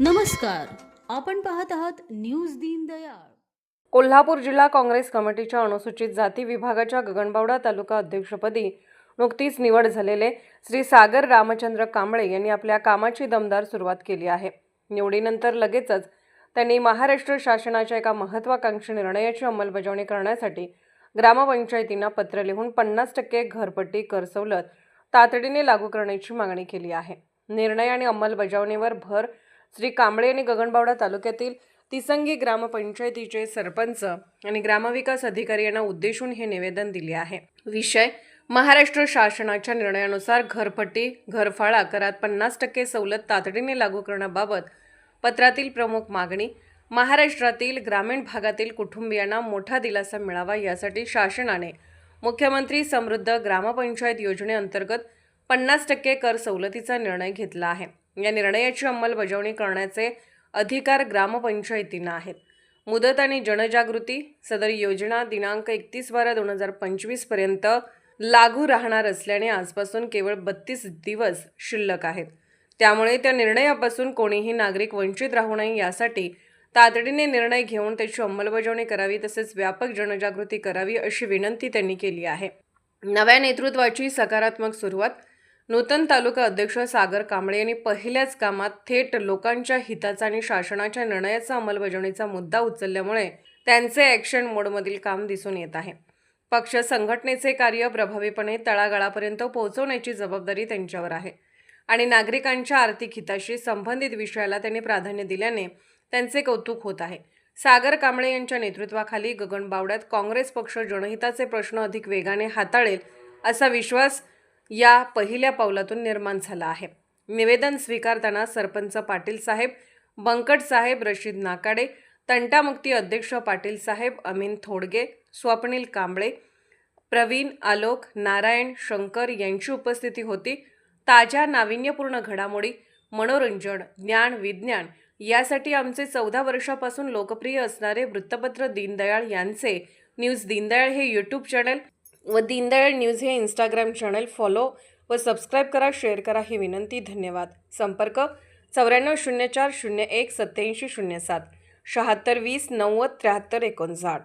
नमस्कार. आपण पाहत आहात न्यूज दीनदयाळ कोल्हापूर जिल्हा काँग्रेस कमिटीच्या अनुसूचित जाती विभागाच्या गगनबावडा तालुका अध्यक्षपदी नुकतीच निवड झालेले श्री सागर रामचंद्र कांबळे यांनी आपल्या कामाची दमदार सुरुवात केली आहे. निवडीनंतर लगेचच त्यांनी महाराष्ट्र शासनाच्या एका महत्त्वाकांक्षी निर्णयाची अंमलबजावणी करण्यासाठी ग्रामपंचायतींना पत्र लिहून पन्नास टक्के घरपट्टी कर सवलत तातडीने लागू करण्याची मागणी केली आहे. निर्णय आणि अंमलबजावणीवर भर श्री कांबळे यांनी गगनबावडा तालुक्यातील तिसंगी ग्रामपंचायतीचे सरपंच आणि ग्रामविकास अधिकारी यांना उद्देशून हे निवेदन दिले आहे. विषय महाराष्ट्र शासनाच्या निर्णयानुसार घरपट्टी घरफाळा करात पन्नास टक्के सवलत तातडीने लागू करण्याबाबत पत्रातील प्रमुख मागणी महाराष्ट्रातील ग्रामीण भागातील कुटुंबियांना मोठा दिलासा मिळावा यासाठी शासनाने मुख्यमंत्री समृद्ध ग्रामपंचायत योजनेअंतर्गत पन्नास टक्के कर सवलतीचा निर्णय घेतला आहे. या निर्णयाची अंमलबजावणी करण्याचे अधिकार ग्रामपंचायतींना आहेत. मुदत आणि जनजागृती सदर योजना दिनांक एकतीस बारा दोन हजार पंचवीसपर्यंत लागू राहणार असल्याने आजपासून केवळ बत्तीस दिवस शिल्लक आहेत. त्यामुळे त्या निर्णयापासून कोणीही नागरिक वंचित राहू नये यासाठी तातडीने निर्णय घेऊन त्याची अंमलबजावणी करावी तसेच व्यापक जनजागृती करावी अशी विनंती त्यांनी केली आहे. नव्या नेतृत्वाची सकारात्मक सुरुवात नूतन तालुका अध्यक्ष सागर कांबळे यांनी पहिल्याच कामात थेट लोकांच्या हिताचा आणि शासनाच्या निर्णयाचा अंमलबजावणीचा मुद्दा उचलल्यामुळे त्यांचे ॲक्शन मोडमधील काम दिसून येत आहे. पक्ष संघटनेचे कार्य प्रभावीपणे तळागाळापर्यंत पोहोचवण्याची जबाबदारी त्यांच्यावर आहे आणि नागरिकांच्या आर्थिक हिताशी संबंधित विषयाला त्यांनी प्राधान्य दिल्याने त्यांचे कौतुक होत आहे. सागर कांबळे यांच्या नेतृत्वाखाली गगनबावड्यात काँग्रेस पक्ष जनहिताचे प्रश्न अधिक वेगाने हाताळेल असा विश्वास या पहिल्या पावलातून निर्माण झाला आहे. निवेदन स्वीकारताना सरपंच पाटील साहेब बंकट साहेब रशीद नाकाडे तंटामुक्ती अध्यक्ष पाटील साहेब अमीन थोडगे स्वप्नील कांबळे प्रवीण आलोक नारायण शंकर यांची उपस्थिती होती. ताज्या नाविन्यपूर्ण घडामोडी मनोरंजन ज्ञान विज्ञान यासाठी आमचे चौदा वर्षापासून लोकप्रिय असणारे वृत्तपत्र दीनदयाळ यांचे न्यूज दीनदयाळ हे यूट्यूब चॅनल व दीनदयाळ न्यूज हे इंस्टाग्राम चॅनल फॉलो व सबस्क्राईब करा शेअर करा ही विनंती धन्यवाद. संपर्क चौऱ्याण्णव शून्य चार शून्य एक सत्याऐंशी शून्य सात. शहात्तर वीस नव्वद त्र्याहत्तर एकोणसाठ.